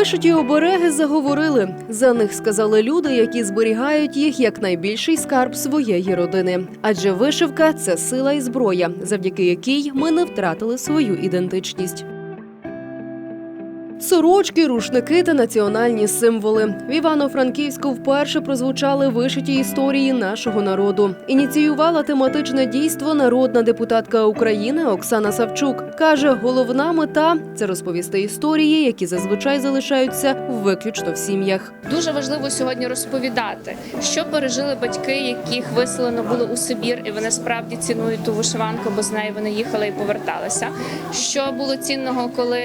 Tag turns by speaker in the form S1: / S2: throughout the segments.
S1: Вишиті обереги заговорили. За них сказали люди, які зберігають їх як найбільший скарб своєї родини. Адже вишивка це сила і зброя, завдяки якій ми не втратили свою ідентичність. Сорочки, рушники та національні символи в Івано-Франківську вперше прозвучали вишиті історії нашого народу. Ініціювала тематичне дійство народна депутатка України Оксана Савчук. каже, головна мета це розповісти історії, які зазвичай залишаються виключно в сім'ях.
S2: Дуже важливо сьогодні розповідати, що пережили батьки, яких виселено було у Сибір, і вони справді цінують ту вишиванку, бо з нею вони їхали і поверталися. Що було цінного, коли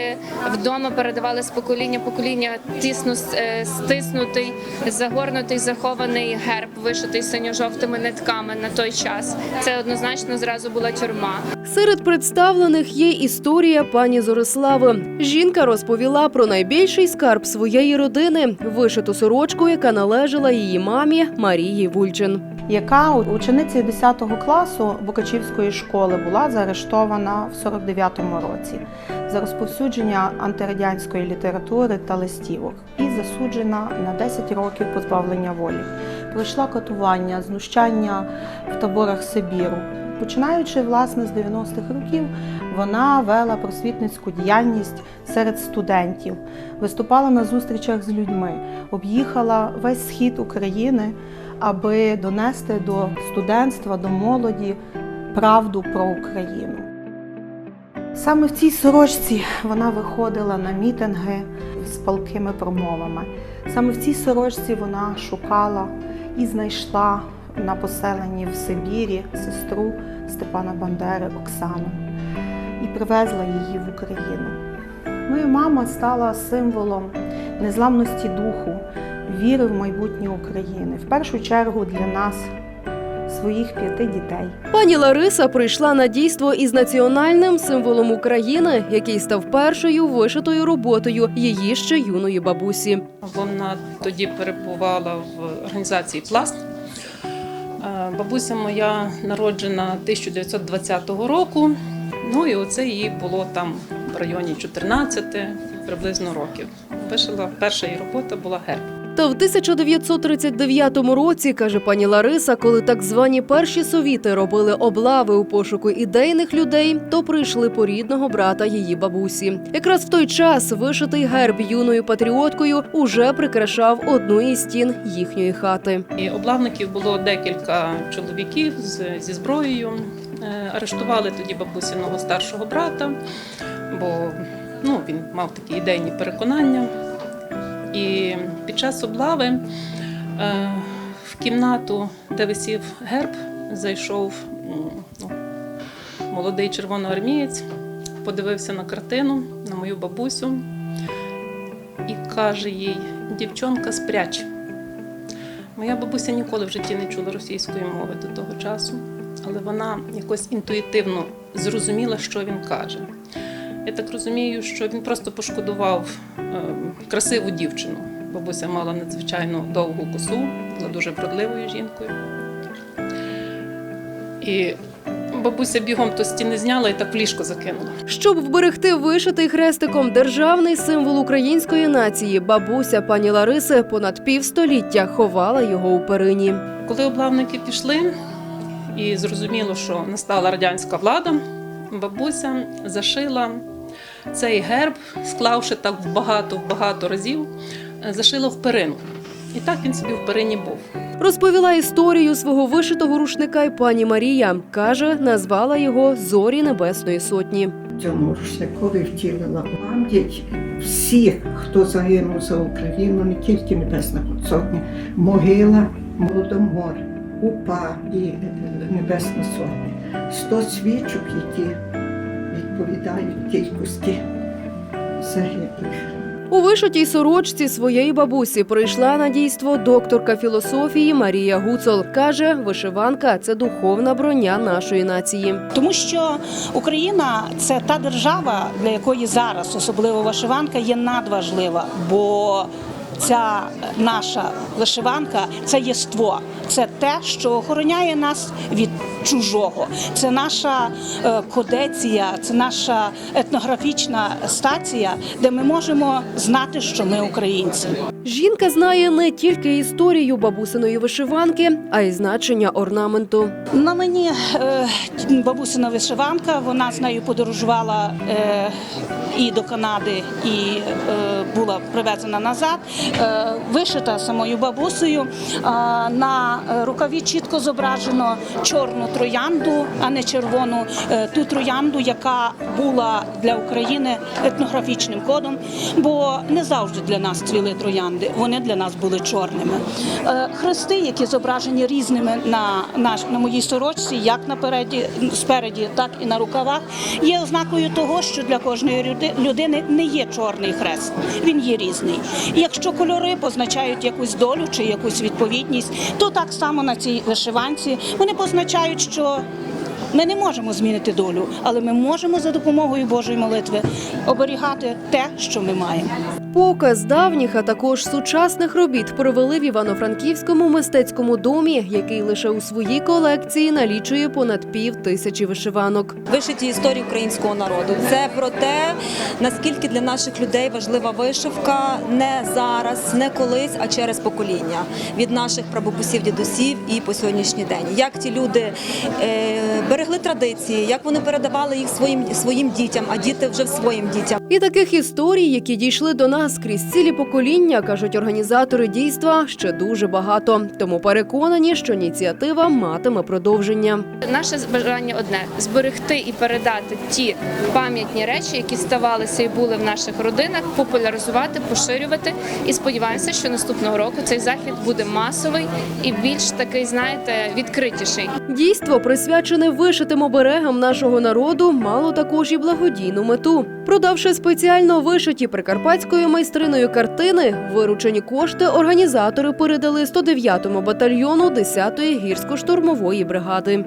S2: вдома передавали з покоління покоління тісно е, стиснутий, загорнутий, захований герб, вишитий синьо-жовтими нитками на той час. Це однозначно зразу була тюрма.
S1: Серед представлених є історія пані Зорислави. Жінка розповіла про найбільший скарб своєї родини вишиту сорочку, яка належала її мамі Марії Вульчин.
S3: Яка ученицею 10 класу Букачівської школи була заарештована в 49-му році за розповсюдження антирадянської літератури та листівок і засуджена на 10 років позбавлення волі. Пройшла катування, знущання в таборах Сибіру. Починаючи власне з 90-х років, вона вела просвітницьку діяльність серед студентів, виступала на зустрічах з людьми, об'їхала весь схід України аби донести до студентства, до молоді правду про Україну. Саме в цій сорочці вона виходила на мітинги з палкими промовами. Саме в цій сорочці вона шукала і знайшла на поселенні в Сибірі сестру Степана Бандери Оксану і привезла її в Україну. Моя мама стала символом незламності духу, віри в майбутнє України. В першу чергу для нас, своїх п'яти дітей.
S1: Пані Лариса прийшла на дійство із національним символом України, який став першою вишитою роботою її ще юної бабусі.
S4: Вона тоді перебувала в організації Пласт. Е, Бабуся моя народжена 1920 року. Ну і оце їй було там в районі 14 приблизно років. Вишила перша її робота була герб.
S1: Та в 1939 році, каже пані Лариса, коли так звані перші совіти робили облави у пошуку ідейних людей, то прийшли по рідного брата її бабусі. Якраз в той час вишитий герб юною патріоткою уже прикрашав одну із стін їхньої хати.
S4: І облавників було декілька чоловіків зі зброєю. Е, Арештували тоді бабусиного старшого брата, бо ну, він мав такі ідейні переконання. І під час облави е, в кімнату, де висів герб, зайшов ну, молодий червоноармієць, подивився на картину, на мою бабусю і каже їй: дівчонка, спряч. Моя бабуся ніколи в житті не чула російської мови до того часу, але вона якось інтуїтивно зрозуміла, що він каже. Я так розумію, що він просто пошкодував е, красиву дівчину. Бабуся мала надзвичайно довгу косу, була дуже вродливою жінкою. І бабуся бігом то стіни зняла і так в ліжко закинула.
S1: Щоб вберегти вишитий хрестиком державний символ української нації, бабуся пані Лариси понад півстоліття ховала його у перині.
S4: Коли облавники пішли, і зрозуміло, що настала радянська влада, бабуся зашила цей герб, склавши так багато багато разів, е, зашила в перину. І так він собі в перині був.
S1: Розповіла історію свого вишитого рушника й пані Марія. каже, назвала його Зорі Небесної Сотні.
S5: цьому рушникові втілила пам'ять всіх, хто загинув за Україну, не тільки Небесна Сотня, могила, Молодомор, УПА і Небесна Сотня. Сто свічок, які відповідають кількості загиблих.
S1: У вишитій сорочці своєї бабусі прийшла на дійство докторка філософії Марія Гуцол. каже, вишиванка це духовна броня нашої нації.
S6: Тому що Україна це та держава, для якої зараз особливо вишиванка є надважлива, бо ця наша вишиванка це єство, це те, що охороняє нас від чужого. Це наша е, кодеція, це наша етнографічна стація, де ми можемо знати, що ми українці.
S1: Жінка знає не тільки історію бабусиної вишиванки, а й значення орнаменту.
S6: На мені е, бабусина вишиванка. Вона з нею подорожувала е, і до Канади, і була привезена назад. Вишита самою бабусею. А е, рукаві чітко зображено чорну троянду, а не червону. Е, ту троянду, яка була для України етнографічним кодом, бо не завжди для нас цвіли троянди. Вони для нас були чорними. Е, Хрести, які зображені різними на, наш, на моїй сорочці, як напереді, спереді, так і на рукавах, є ознакою того, що для кожної людини не є чорний хрест, він є різний. Якщо кольори позначають якусь долю чи якусь відповідність, то так само на цій вишиванці. Вони позначають, що ми не можемо змінити долю, але ми можемо за допомогою Божої молитви оберігати те, що ми маємо.
S1: Показ давніх, а також сучасних робіт провели в Івано-Франківському мистецькому домі, який лише у своїй колекції налічує понад пів тисячі вишиванок.
S7: вишиті історії українського народу. Це про те, наскільки для наших людей важлива вишивка не зараз, не колись, а через покоління від наших прабабусів, дідусів і по сьогоднішній день. Як ті люди е, берегли традиції, як вони передавали їх своїм своїм дітям, а діти вже своїм дітям.
S1: І таких історій, які дійшли до нас крізь цілі покоління, кажуть організатори дійства, ще дуже багато. Тому переконані, що ініціатива матиме продовження.
S2: Наше бажання одне зберегти і передати ті пам'ятні речі, які ставалися і були в наших родинах, популяризувати, поширювати. І сподіваємося, що наступного року цей захід буде масовий і більш такий, знаєте, відкритіший.
S1: Дійство, присвячене вишитим оберегам нашого народу, мало також і благодійну мету. Продавши спеціально вишиті прикарпатською майстриною картини, виручені кошти організатори передали 109-му батальйону 10-ї гірсько-штурмової бригади.